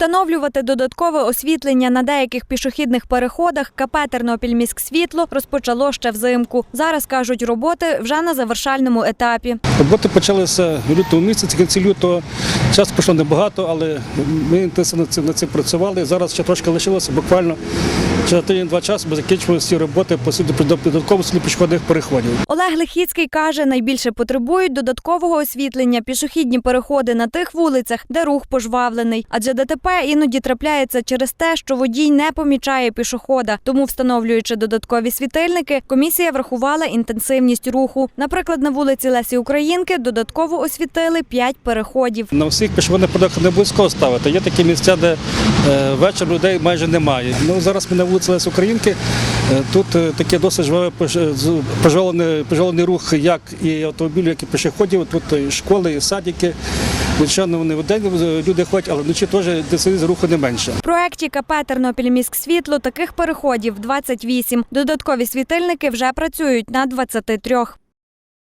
Встановлювати додаткове освітлення на деяких пішохідних переходах КП «Тернопільміськсвітло» розпочало ще взимку. Зараз кажуть, роботи вже на завершальному етапі. Роботи почалися в лютому місяці, кінці лютого. Час пішло небагато, але ми інтенсивно над цим працювали. Зараз ще трошки лишилося, буквально через тиждень-два часу ми закінчимо всі роботи по додатково пішохідних переходів. Олег Лихіцький каже, найбільше потребують додаткового освітлення пішохідні переходи на тих вулицях, де рух пожвавлений. Адже ДТП іноді трапляється через те, що водій не помічає пішохода. Тому, встановлюючи додаткові світильники, комісія врахувала інтенсивність руху. Наприклад, на вулиці Лесі Українки додатково освітили п'ять переходів. На всіх пішохідних переходах не обов'язково ставити. Є такі місця, де е, вечір людей майже немає. Ну, зараз ми на вулиці Лесі Українки. Е, Тут е, таке досить живе пожелений пожвалений, пожвалений рух як і автомобілів, як і пішоходів. Тут і школи, і садики. Звичайно, вони в день е, люди ходять, але вночі теж інтенсивність руху не менше. В проекті КП «Тернопільміськсвітло» таких переходів 28. Додаткові світильники вже працюють на 23.